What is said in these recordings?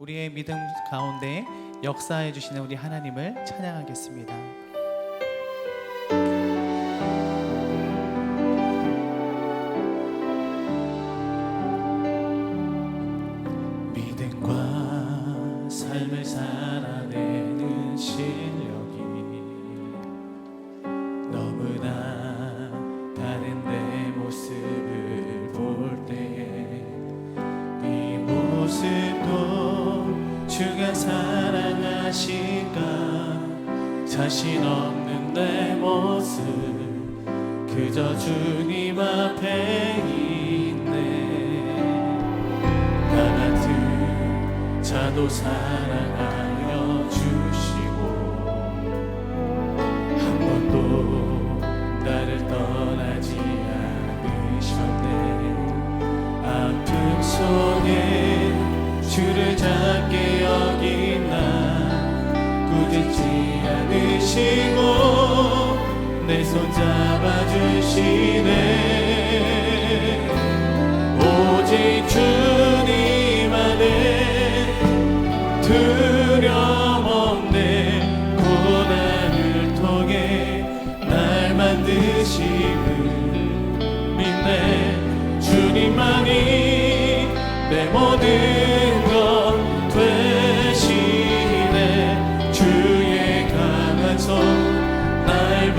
우리의 믿음 가운데 역사해 주시는 우리 하나님을 찬양하겠습니다.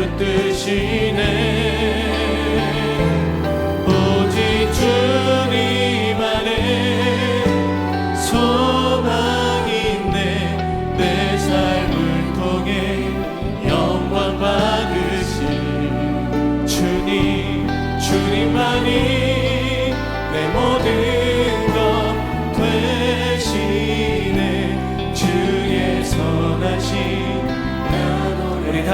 붙드시네.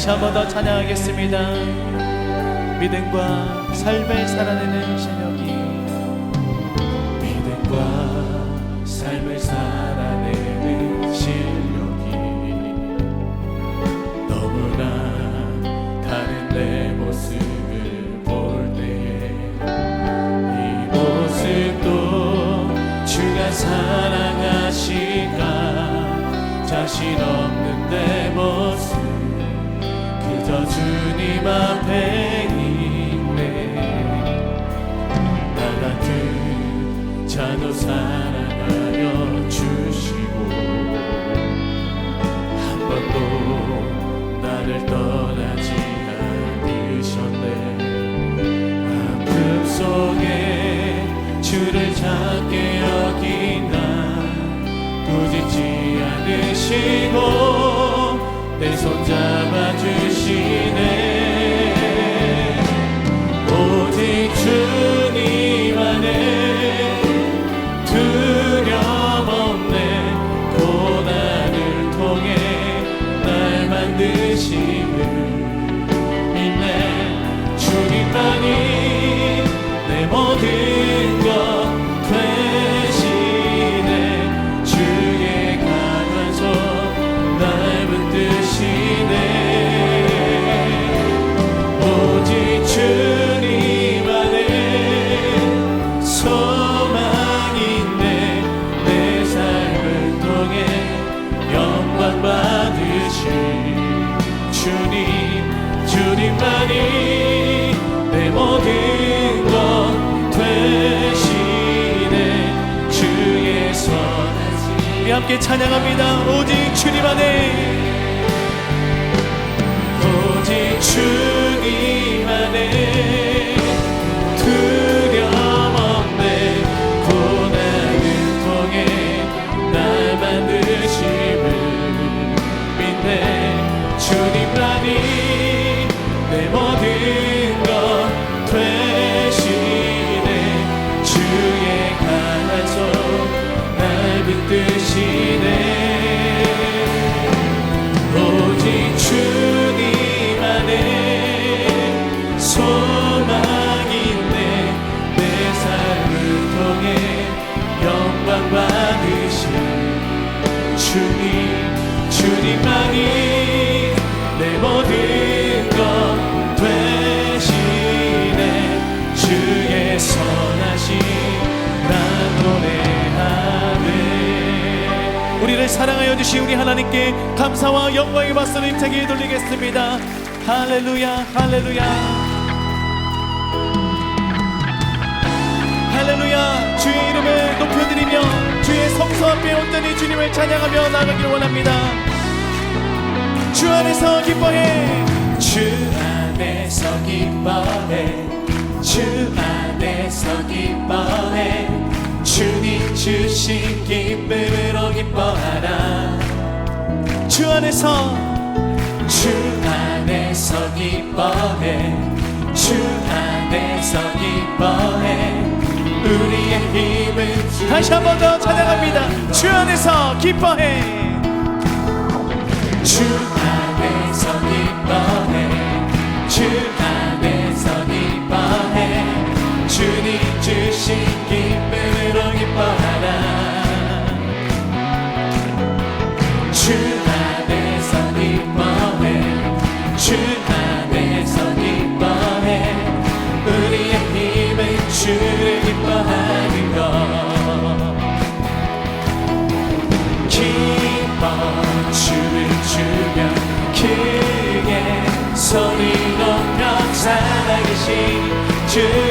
다시 한 번 더 찬양하겠습니다. 믿음과 삶을 살아내는 신. she 함께 찬양합니다. 오직 주님 안에 사랑하여 주신 우리 하나님께 감사와 영광의 박수를 힘차게 돌리겠습니다. 할렐루야 할렐루야. 할렐루야 주의 이름을 높여드리며 주의 성소 앞에 온전히 주님을 찬양하며 나가길 원합니다. 주 안에서 기뻐해. 주 안에서 기뻐해. 주 안에서 기뻐해 주님 주신 기쁨으로 기뻐하라. 주 안에서 주 안에서 기뻐해. 주 안에서 기뻐해. 우리의 힘은 주 다시 한 번더 찬양합니다. 주 안에서 기뻐해. 주 안에서 기뻐해. 주 안에서 기뻐해 주님 주신 기쁨으로 기뻐하라. 주 안에서 기뻐해. 주 안에서 기뻐해. 우리의 힘은 주를 기뻐하는 것. 기뻐 춤을 추며 크게 소리 높여 살아계신 주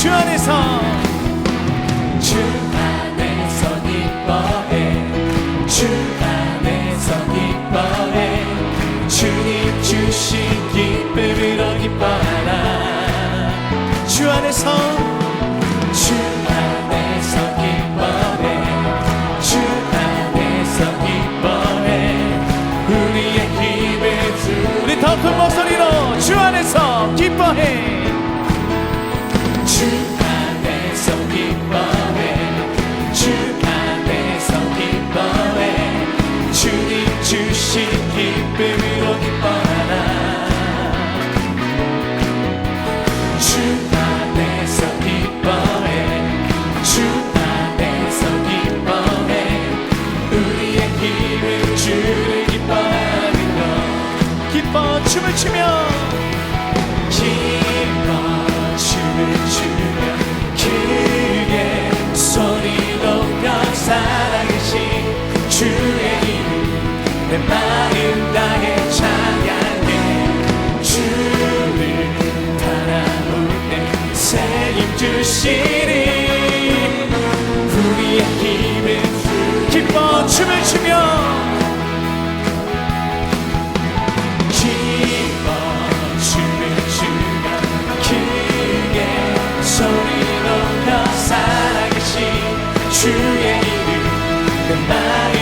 주 안에서. 주 안에서 기뻐해. 주 안에서 기뻐해. 주님 주신 기쁨으로 기뻐하라. 주 안에서. 주 안에서 기뻐해. 주 안에서 기뻐해. 우리의 힘을 주 우리 더 큰 목소리로 주 안에서 기뻐해 주시니 우리의 힘은 기뻐 춤을 추며 기뻐 춤을 추며 크게 소리 높여 살아계신 주의 이름 내 마음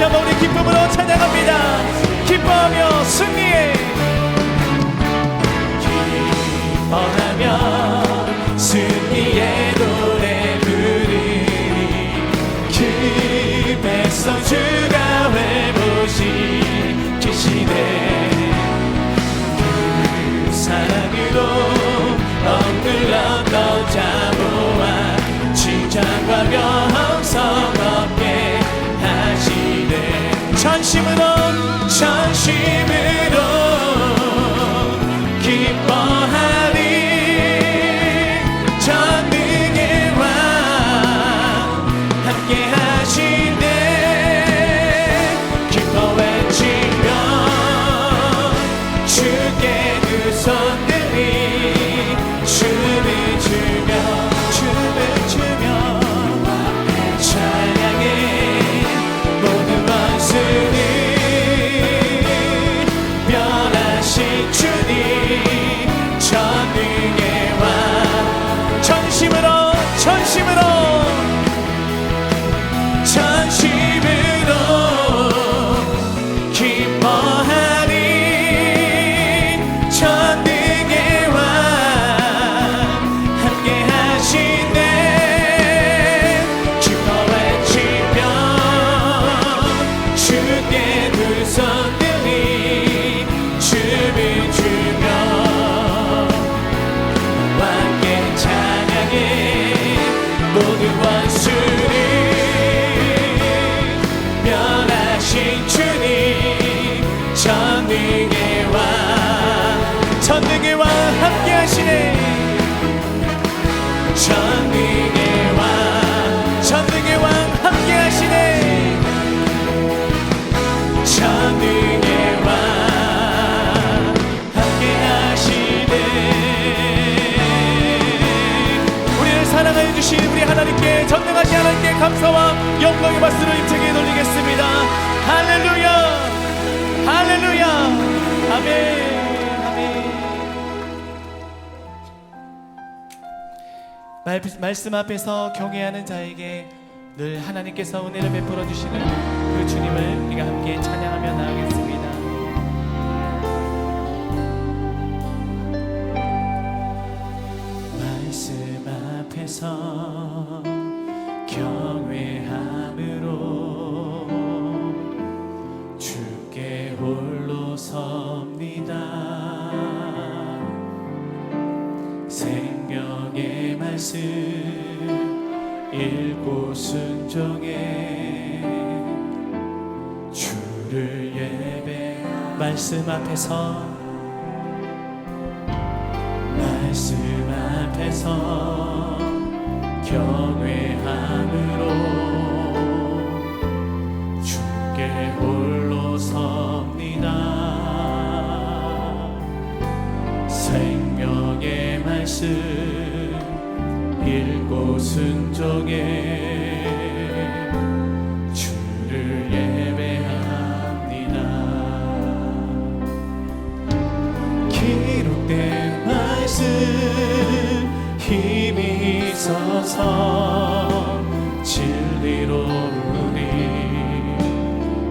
다시 한번 우리 기쁨으로 찬양합니다. 기뻐하며 승리 전심으로 전심으 주신 우리 하나님께 전능하신 하나님께 감사와 영광의 박수를 힘차게 돌리겠습니다. 할렐루야! 할렐루야! 아멘. 말씀 앞에서 경외하는 자에게 늘 하나님께서 은혜를 베풀어 주시는 그 주님을 우리가 함께 찬양하며 나아가겠습니다. 순종해 주를 예배 말씀 앞에서 말씀 앞에서 경외함으로 주께 홀로 섭니다. 생명의 말씀 읽고 순종해 진리로 우리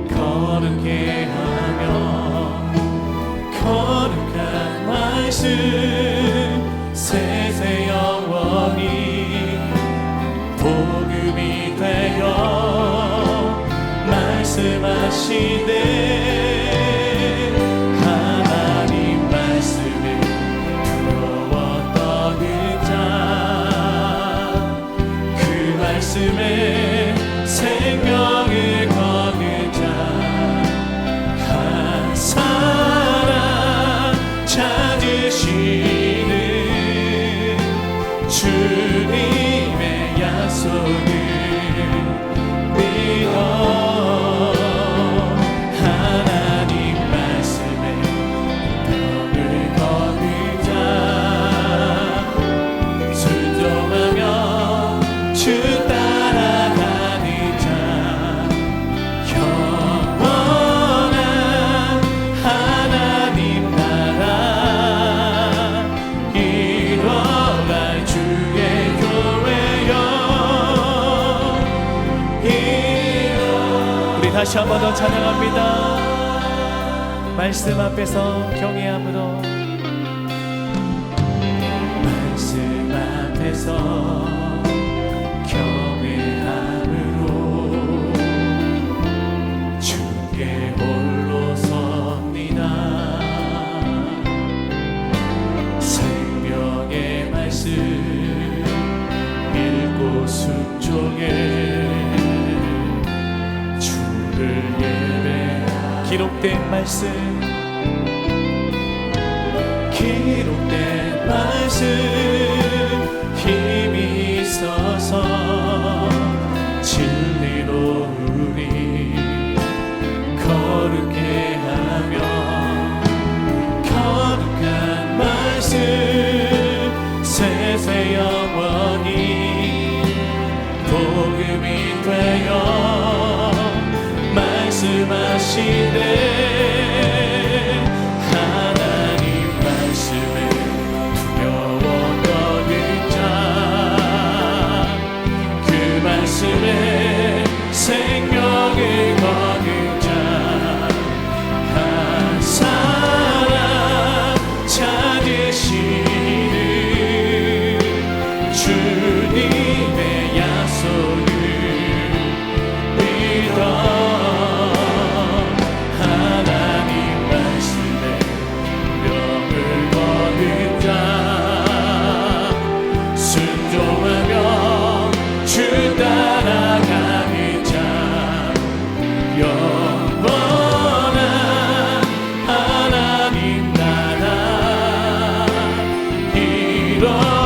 거룩해 하며 거룩한 말씀 세세 영원히 복음이 되어 말씀하시네 말씀 앞에서 경외함으로 기록된 말씀. 기록된 말씀. belong.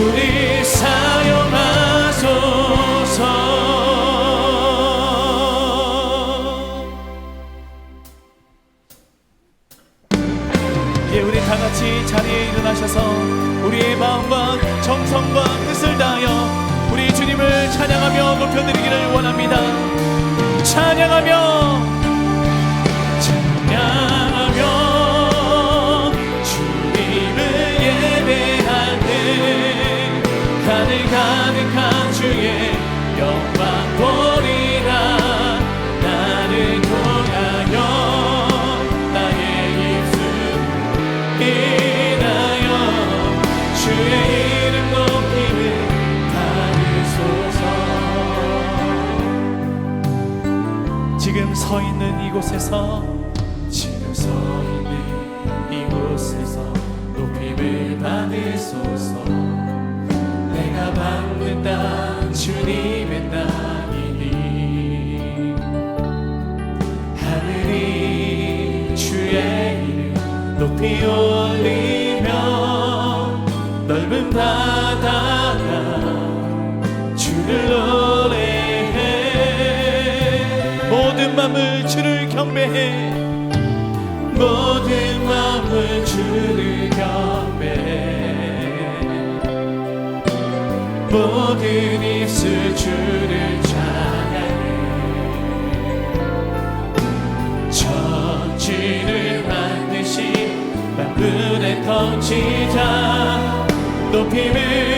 우리 삶. 지금 서 있는 이곳에서 지금 서 있는 이곳에서 높임을 받으소서. 내가 받는 땅 주님의 땅이니. 하늘이 주의 이름 높이 올리 바다가 주를 노래해. 모든 맘을 주를 경배해. 모든 맘을 주를 경배해 모든 입술 주를 찬양해. 천지를 만드신 만분의 통치자. 높임에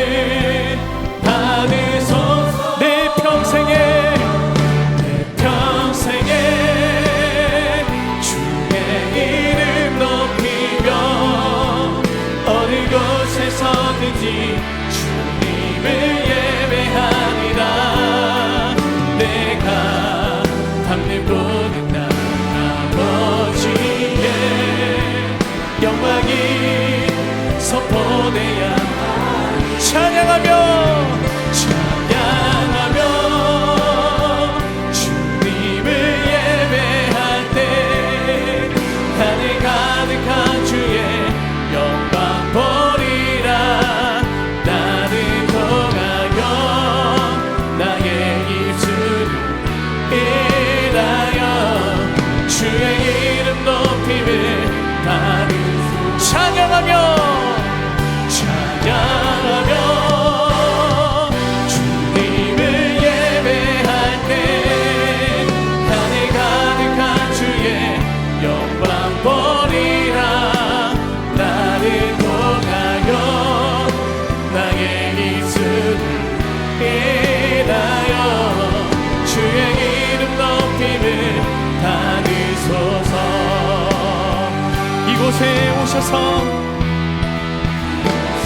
세우셔서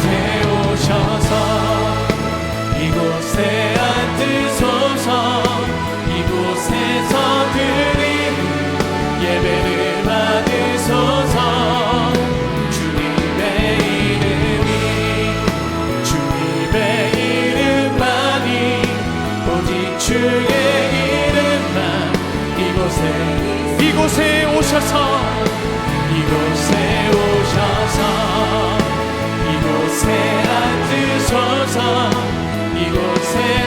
세우셔서. 주옵소서 이곳에